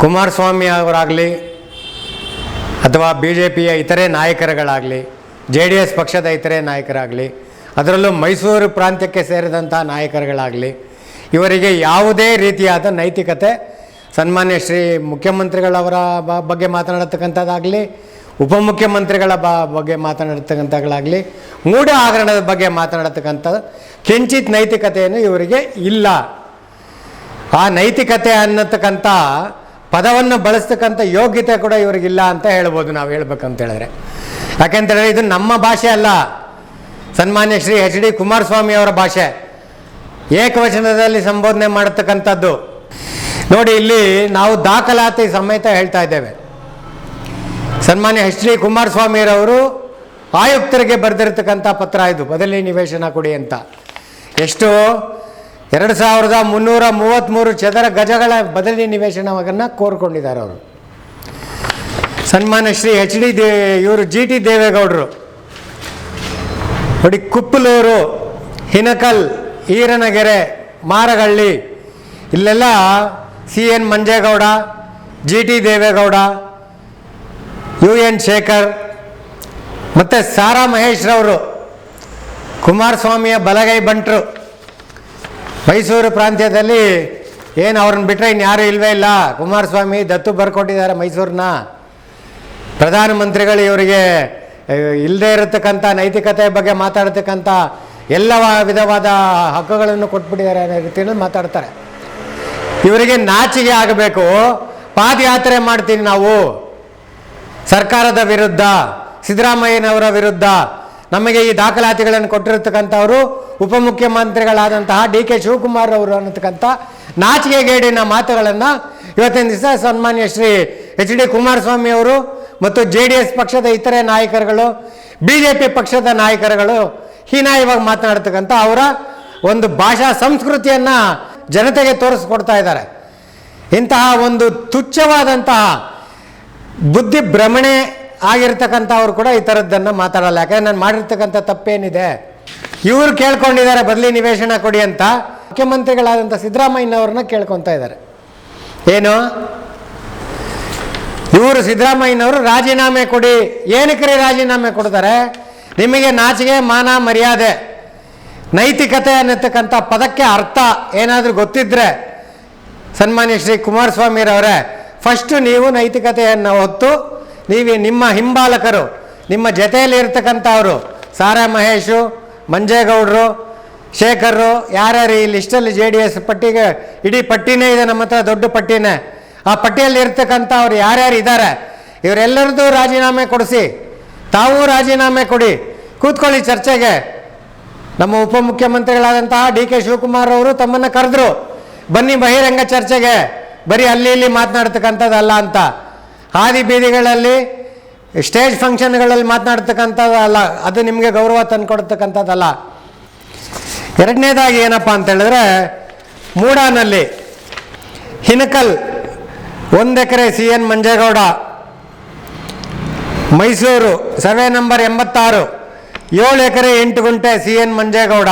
ಕುಮಾರಸ್ವಾಮಿ ಅವರಾಗಲಿ ಅಥವಾ B J ಪಿಯ ಇತರೆ ನಾಯಕರುಗಳಾಗಲಿ, ಜೆ ಡಿ ಎಸ್ ಪಕ್ಷದ ಇತರೆ ನಾಯಕರಾಗಲಿ, ಅದರಲ್ಲೂ ಮೈಸೂರು ಪ್ರಾಂತ್ಯಕ್ಕೆ ಸೇರಿದಂಥ ನಾಯಕರುಗಳಾಗಲಿ, ಇವರಿಗೆ ಯಾವುದೇ ರೀತಿಯಾದ ನೈತಿಕತೆ, ಸನ್ಮಾನ್ಯ ಶ್ರೀ ಮುಖ್ಯಮಂತ್ರಿಗಳವರ ಬಗ್ಗೆ ಮಾತನಾಡತಕ್ಕಂಥದ್ದಾಗಲಿ, ಉಪಮುಖ್ಯಮಂತ್ರಿಗಳ ಬ, ಬಗ್ಗೆ ಮಾತನಾಡತಕ್ಕಂಥಗಳಾಗಲಿ, ಮೂಢ ಹಗರಣದ ಬಗ್ಗೆ ಮಾತನಾಡತಕ್ಕಂಥದ್ದು ಕಿಂಚಿತ್ ನೈತಿಕತೆಯನ್ನು ಇವರಿಗೆ ಇಲ್ಲ. ಆ ನೈತಿಕತೆ ಅನ್ನತಕ್ಕಂಥ ಪದವನ್ನು ಬಳಸ್ತಕ್ಕಂಥ ಯೋಗ್ಯತೆ ಕೂಡ ಇವರಿಗಿಲ್ಲ ಅಂತ ಹೇಳ್ಬೋದು ನಾವು ಹೇಳ್ಬೇಕಂತ ಹೇಳಿದ್ರೆ. ಯಾಕೆಂತೇಳಿದ್ರೆ ಇದು ನಮ್ಮ ಭಾಷೆ ಅಲ್ಲ. ಸನ್ಮಾನ್ಯ ಶ್ರೀ ಎಚ್ ಡಿ ಕುಮಾರಸ್ವಾಮಿ ಅವರ ಭಾಷೆ. ಏಕವಚನದಲ್ಲಿ ಸಂಬೋಧನೆ ಮಾಡತಕ್ಕಂಥದ್ದು. ನೋಡಿ, ಇಲ್ಲಿ ನಾವು ದಾಖಲಾತಿ ಸಮೇತ ಹೇಳ್ತಾ ಇದ್ದೇವೆ. ಸನ್ಮಾನ್ಯ ಎಚ್ ಡಿ ಕುಮಾರಸ್ವಾಮಿರವರು ಆಯುಕ್ತರಿಗೆ ಬರೆದಿರತಕ್ಕಂಥ ಪತ್ರ ಇದು. ಬದಲಿ ನಿವೇಶನ ಕೊಡಿ ಅಂತ. ಎಷ್ಟು ಎರಡು ಸಾವಿರದ ಮುನ್ನೂರ ಮೂವತ್ತ್ಮೂರು ಚದರ ಗಜಗಳ ಬದಲಿ ನಿವೇಶನವನ್ನು ಕೋರ್ಕೊಂಡಿದ್ದಾರೆ ಅವರು. ಸನ್ಮಾನ್ಯ ಶ್ರೀ ಎಚ್ ಡಿ ದೇ, ಇವರು ಜಿ ಟಿ ದೇವೇಗೌಡರು. ನೋಡಿ, ಕುಪ್ಪಲೂರು, ಹಿನಕಲ್, ಈರನಗೆರೆ, ಮಾರಗಳ್ಳಿ, ಇಲ್ಲೆಲ್ಲ C N Manjegowda, G T Devegowda, U N Shekhar, ಮತ್ತು ಸಾರಾ ಮಹೇಶ್ರವರು, ಕುಮಾರಸ್ವಾಮಿಯ ಬಲಗೈ ಬಂಟರು. ಮೈಸೂರು ಪ್ರಾಂತ್ಯದಲ್ಲಿ ಏನು ಅವ್ರನ್ನ ಬಿಟ್ಟರೆ ಇನ್ಯಾರೂ ಇಲ್ವೇ ಇಲ್ಲ. ಕುಮಾರಸ್ವಾಮಿ ದತ್ತು ಬರ್ಕೊಟ್ಟಿದ್ದಾರೆ ಮೈಸೂರನ್ನ. ಪ್ರಧಾನಮಂತ್ರಿಗಳು ಇವರಿಗೆ ಇಲ್ಲದೇ ಇರತಕ್ಕಂಥ ನೈತಿಕತೆ ಬಗ್ಗೆ ಮಾತಾಡ್ತಕ್ಕಂಥ ಎಲ್ಲ ವಿಧವಾದ ಹಕ್ಕುಗಳನ್ನು ಕೊಟ್ಬಿಟ್ಟಿದ್ದಾರೆ ಅನ್ನೋ ರೀತಿಯಲ್ಲಿ ಮಾತಾಡ್ತಾರೆ. ಇವರಿಗೆ ನಾಚಿಗೆ ಆಗಬೇಕು. ಪಾದಯಾತ್ರೆ ಮಾಡ್ತೀನಿ ನಾವು. ಸರ್ಕಾರದ ವಿರುದ್ಧ, ಸಿದ್ದರಾಮಯ್ಯನವರ ವಿರುದ್ಧ ನಮಗೆ ಈ ದಾಖಲಾತಿಗಳನ್ನು ಕೊಟ್ಟಿರತಕ್ಕಂಥವರು ಉಪಮುಖ್ಯಮಂತ್ರಿಗಳಾದಂತಹ ಡಿ ಕೆ ಶಿವಕುಮಾರ್ ಅವರು ಅನ್ನತಕ್ಕಂಥ ನಾಚಿಕೆಗೇಡಿನ ಮಾತುಗಳನ್ನು ಇವತ್ತಿನ ದಿವಸ ಸನ್ಮಾನ್ಯ ಶ್ರೀ ಎಚ್ ಡಿ ಕುಮಾರಸ್ವಾಮಿ ಅವರು ಮತ್ತು ಜೆ ಡಿ ಎಸ್ ಪಕ್ಷದ ಇತರೆ ನಾಯಕರುಗಳು, ಬಿ ಜೆ ಪಿ ಪಕ್ಷದ ನಾಯಕರುಗಳು ಹೀನಾಯವಾಗಿ ಮಾತನಾಡ್ತಕ್ಕಂಥ ಅವರ ಒಂದು ಭಾಷಾ ಸಂಸ್ಕೃತಿಯನ್ನು ಜನತೆಗೆ ತೋರಿಸ್ಕೊಡ್ತಾ ಇದ್ದಾರೆ. ಇಂತಹ ಒಂದು ತುಚ್ಛವಾದಂತಹ ಬುದ್ಧಿ ಭ್ರಮಣೆ ಆಗಿರ್ತಕ್ಕಂಥವ್ರು ಕೂಡ ಈ ಥರದ್ದನ್ನು ಮಾತಾಡಲ್ಲ. ಯಾಕಂದರೆ ನಾನು ಮಾಡಿರ್ತಕ್ಕಂಥ ತಪ್ಪೇನಿದೆ? ಇವರು ಕೇಳ್ಕೊಂಡಿದ್ದಾರೆ ಬದಲಿ ನಿವೇಶನ ಕೊಡಿ ಅಂತ. ಮುಖ್ಯಮಂತ್ರಿಗಳಾದಂಥ ಸಿದ್ದರಾಮಯ್ಯನವ್ರನ್ನ ಕೇಳ್ಕೊತಾ ಇದ್ದಾರೆ. ಏನು? ಇವರು ಸಿದ್ದರಾಮಯ್ಯನವರು ರಾಜೀನಾಮೆ ಕೊಡಿ. ಏನಕ್ಕೆ ರಾಜೀನಾಮೆ ಕೊಡ್ತಾರೆ? ನಿಮಗೆ ನಾಚಿಗೆ ಮಾನ, ಮರ್ಯಾದೆ, ನೈತಿಕತೆ ಅನ್ನತಕ್ಕಂಥ ಪದಕ್ಕೆ ಅರ್ಥ ಏನಾದರೂ ಗೊತ್ತಿದ್ರೆ ಸನ್ಮಾನ್ಯ ಶ್ರೀ ಕುಮಾರಸ್ವಾಮಿರವರೇ ಫಸ್ಟು ನೀವು ನೈತಿಕತೆಯನ್ನು ಹೊತ್ತು ನೀವು ನಿಮ್ಮ ಹಿಂಬಾಲಕರು, ನಿಮ್ಮ ಜೊತೆಯಲ್ಲಿ ಇರ್ತಕ್ಕಂಥವರು ಸಾರಾ ಮಹೇಶು ಮಂಜೇಗೌಡರು, ಶೇಖರ್ರು, ಯಾರ್ಯಾರು ಈ ಲಿಸ್ಟಲ್ಲಿ ಜೆ ಡಿ ಎಸ್ ಪಟ್ಟಿಗೆ, ಇಡೀ ಪಟ್ಟಿನೇ ಇದೆ ನಮ್ಮ ಹತ್ರ, ದೊಡ್ಡ ಪಟ್ಟಿನೇ. ಆ ಪಟ್ಟಿಯಲ್ಲಿ ಇರ್ತಕ್ಕಂಥವ್ರು ಯಾರ್ಯಾರು ಇದ್ದಾರೆ, ಇವರೆಲ್ಲರದ್ದು ರಾಜೀನಾಮೆ ಕೊಡಿಸಿ, ತಾವೂ ರಾಜೀನಾಮೆ ಕೊಡಿ. ಕೂತ್ಕೊಳ್ಳಿ ಚರ್ಚೆಗೆ. ನಮ್ಮ ಉಪಮುಖ್ಯಮಂತ್ರಿಗಳಾದಂತಹ ಡಿ ಕೆ ಶಿವಕುಮಾರ್ ಅವರು ತಮ್ಮನ್ನು ಕರೆದ್ರು, ಬನ್ನಿ ಬಹಿರಂಗ ಚರ್ಚೆಗೆ, ಬರೀ ಅಲ್ಲಿ ಇಲ್ಲಿ ಮಾತನಾಡ್ತಕ್ಕಂಥದ್ದಲ್ಲ ಅಂತ. ಹಾದಿ ಬೀದಿಗಳಲ್ಲಿ ಸ್ಟೇಜ್ ಫಂಕ್ಷನ್ಗಳಲ್ಲಿ ಮಾತನಾಡ್ತಕ್ಕಂಥದ್ದಲ್ಲ ಅದು ನಿಮಗೆ ಗೌರವ ತಂದುಕೊಡ್ತಕ್ಕಂಥದ್ದಲ್ಲ. ಎರಡನೇದಾಗಿ ಏನಪ್ಪ ಅಂತ ಹೇಳಿದ್ರೆ ಮೂಡಾನಲ್ಲಿ ಹಿನಕಲ್ ಒಂದು acre C N Manjegowda, Mysuru survey number ಎಂಬತ್ತಾರು, ಏಳು ಎಕರೆ ಎಂಟು ಗುಂಟೆ ಸಿ ಎನ್ ಮಂಜೇಗೌಡ,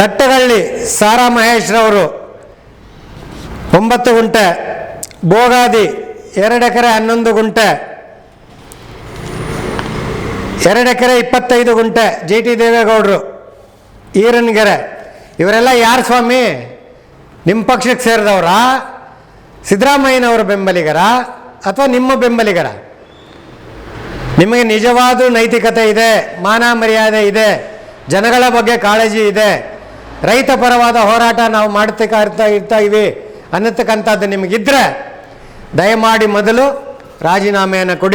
ದಟ್ಟಗಳ್ಳಿ ಸಾರಾ ಮಹೇಶ್ರವರು, ಒಂಬತ್ತು ಗುಂಟೆ, ಬೋಗಾದಿ ಎರಡು ಎಕರೆ ಹನ್ನೊಂದು ಗುಂಟೆ. ಎರಡು ಎಕರೆ ಇಪ್ಪತ್ತೈದು ಗುಂಟೆ, ಜಿ ಟಿ ದೇವೇಗೌಡರು, ಈರನ್ಗೆರೆ. ಇವರೆಲ್ಲ ಯಾರು ಸ್ವಾಮಿ? ನಿಮ್ಮ ಪಕ್ಷಕ್ಕೆ ಸೇರಿದವರಾ? ಸಿದ್ದರಾಮಯ್ಯನವರ ಬೆಂಬಲಿಗರ ಅಥವಾ ನಿಮ್ಮ ಬೆಂಬಲಿಗರ? ನಿಮಗೆ ನಿಜವಾದ ನೈತಿಕತೆ ಇದೆ, ಮಾನ ಮರ್ಯಾದೆ ಇದೆ, ಜನಗಳ ಬಗ್ಗೆ ಕಾಳಜಿ ಇದೆ, ರೈತ ಪರವಾದ ಹೋರಾಟ ನಾವು ಮಾಡ್ತಕ್ಕ ಇರ್ತಾ ಇರ್ತಾ ಇವಿ ಅನ್ನತಕ್ಕಂಥದ್ದು ನಿಮಗಿದ್ರೆ ದಯಮಾಡಿ ಮೊದಲು ರಾಜೀನಾಮೆಯನ್ನು ಕೊಡಿ.